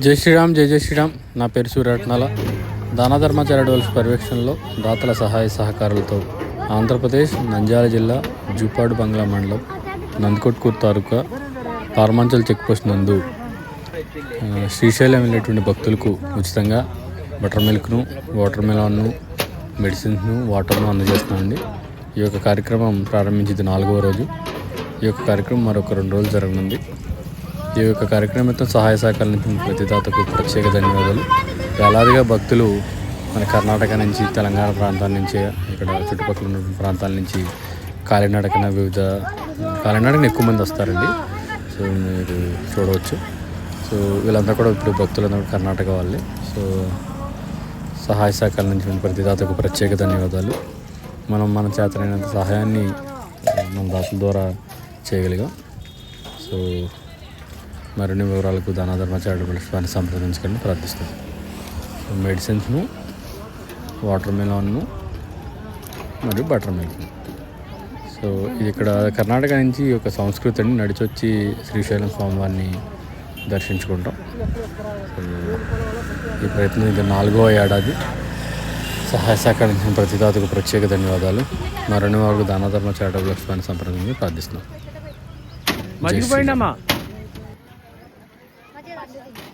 జై శ్రీరామ్ జై జై శ్రీరామ్. నా పేరు సూర్యరత్నాల. దానధర్మ చారిటబుల్స్ పర్యవేక్షణలో దాతల సహాయ సహకారాలతో ఆంధ్రప్రదేశ్ నంద్యాల జిల్లా జూపాడు బంగ్లా మండలం నందికొట్కూరు తాలూకా పార్మాంచల్ చెక్ పోస్ట్ నందు శ్రీశైలం వెళ్ళేటువంటి భక్తులకు ఉచితంగా బటర్ మిల్క్ను వాటర్ మిలాన్ను మెడిసిన్స్ను వాటర్ను అందజేస్తామండి ఈ యొక్క కార్యక్రమం ప్రారంభించింది నాలుగవ రోజు. ఈ యొక్క కార్యక్రమం మరొక రెండు రోజులు జరగనుంది. ఈ యొక్క కార్యక్రమంతో సహాయ సహకారాలు అందించిన ప్రతిదాతకు ప్రత్యేక ధన్యవాదాలు. వేలాదిగా భక్తులు మన కర్ణాటక నుంచి తెలంగాణ ప్రాంతాల నుంచి ఇక్కడ చుట్టుపక్కల ఉన్న ప్రాంతాల నుంచి కాలినడకన వివిధ కాలినడకన ఎక్కువ మంది వస్తారండి. సో మీరు చూడవచ్చు. సో వీళ్ళంతా కూడా ఇప్పుడు భక్తులందరూ కర్ణాటక వాళ్ళే. సో సహాయ సహకారం నుంచి ప్రతిదాతకు ప్రత్యేక ధన్యవాదాలు. మనం మన చేతనైనంత సహాయాన్ని మన దాతల ద్వారా చేయగలిగాం. సో మరిన్ని వివరాలకు ధనాధర్మ చారిటబుల్ వారిని సంప్రదించకండి ప్రార్థిస్తాను సో మెడిసిన్స్ను వాటర్ మెలాన్ను మరియు బటర్ మిల్క్ సో ఇది ఇక్కడ కర్ణాటక నుంచి ఒక సంస్కృతిని నడిచొచ్చి శ్రీశైలం స్వామివారిని దర్శించుకుంటాం. సో ఈ ప్రయత్నం ఇది నాలుగవ ఏడాది. సహాయ సహకరించిన ప్రతి ప్రత్యేక ధన్యవాదాలు. మరిన్ని వారికి దానధర్మ చారిటబుల్ వారిని సంప్రదించి ప్రార్థిస్తున్నాం. మర్చిపోయిందమ్మా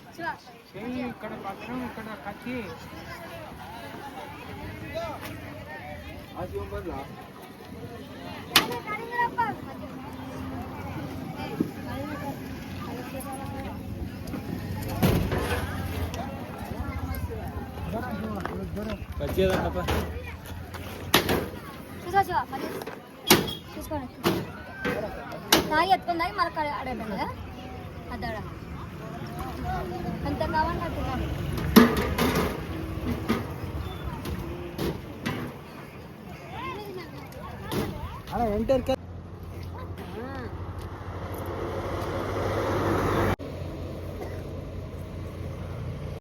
వచ్చేదంటప్ప చూసా చూసా చూసుకోండి నాయి ఎత్తుకుందాక మళ్ళీ అడగండి కదా ఎంత కావాలి నాకు కావాలి. అలా ఎంటర్